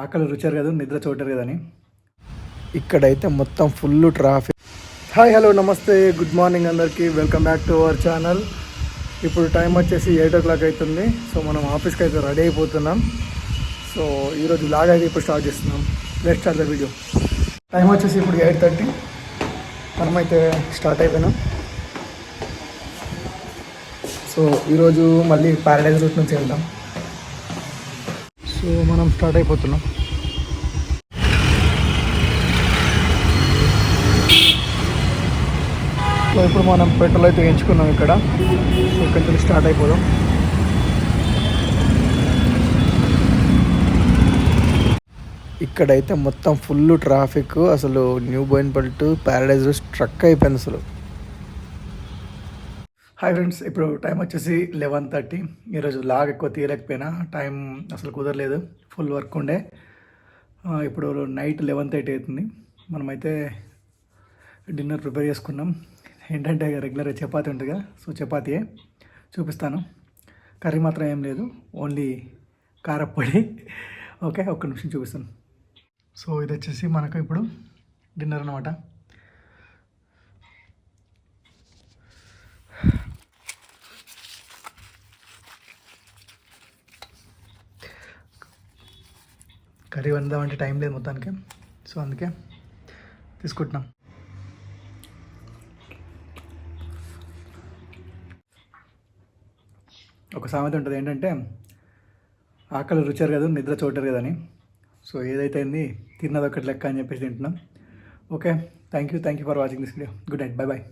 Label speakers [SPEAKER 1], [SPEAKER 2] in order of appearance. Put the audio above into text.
[SPEAKER 1] ఆకలి రుచారు కదా నిద్ర చూడరు కదని. ఇక్కడైతే మొత్తం ఫుల్ ట్రాఫిక్. హాయ్ హలో నమస్తే గుడ్ మార్నింగ్ అందరికీ. Welcome back to our channel ఇప్పుడు టైం వచ్చేసి ఎయిట్ ఓ క్లాక్ అవుతుంది సో మనం ఆఫీస్కి అయితే రెడీ అయిపోతున్నాం. సో ఈరోజు లాగ్ అయితే ఇప్పుడు స్టార్ట్ చేస్తున్నాం. Let start the video time వచ్చేసి ఇప్పుడు ఎయిట్ థర్టీ మనమైతే స్టార్ట్ అయిపోయినాం. సో ఈరోజు మళ్ళీ ప్యారడైజ్ రూట్ నుంచి వెళ్దాం. సో మనం స్టార్ట్ అయిపోతున్నాం. సో ఇప్పుడు మనం పెట్రోల్ అయితే ఎంచుకున్నాం ఇక్కడ. సో ఇక్కడి నుంచి స్టార్ట్ అయిపోదాం. ఇక్కడైతే మొత్తం ఫుల్ ట్రాఫిక్ అసలు New Bowenpally to Paradise struck అయిపోయింది అసలు. హాయ్ ఫ్రెండ్స్ ఇప్పుడు టైం వచ్చేసి లెవెన్ థర్టీ ఈరోజు లాగ్ ఎక్కువ తీయలేకపోయినా టైం అసలు కుదరలేదు. ఫుల్ వర్క్ ఉండే. ఇప్పుడు నైట్ లెవెన్ థర్టీ అవుతుంది. మనమైతే డిన్నర్ ప్రిపేర్ చేసుకున్నాం. ఏంటంటే రెగ్యులర్గా చపాతి ఉంటుందిగా సో చపాతీయే చూపిస్తాను. కర్రీ మాత్రం ఏం లేదు. ఓన్లీ కారప్పొడి ఓకే ఒక్క నిమిషం చూపిస్తాను. సో ఇది వచ్చేసి మనకు ఇప్పుడు డిన్నర్ అనమాట కర్రీ వందామంటే టైం లేదు మొత్తానికి. సో అందుకే తీసుకుంటున్నాం. ఒక సామెత ఉంటుంది ఏంటంటే ఆకలి రుచారు కదా నిద్ర చూడరు కదా అని. సో ఏదైతే అయింది తిన్నది ఒకటి లెక్క అని చెప్పేసి తింటున్నాం. Okay thank you thank you for watching this video good night bye bye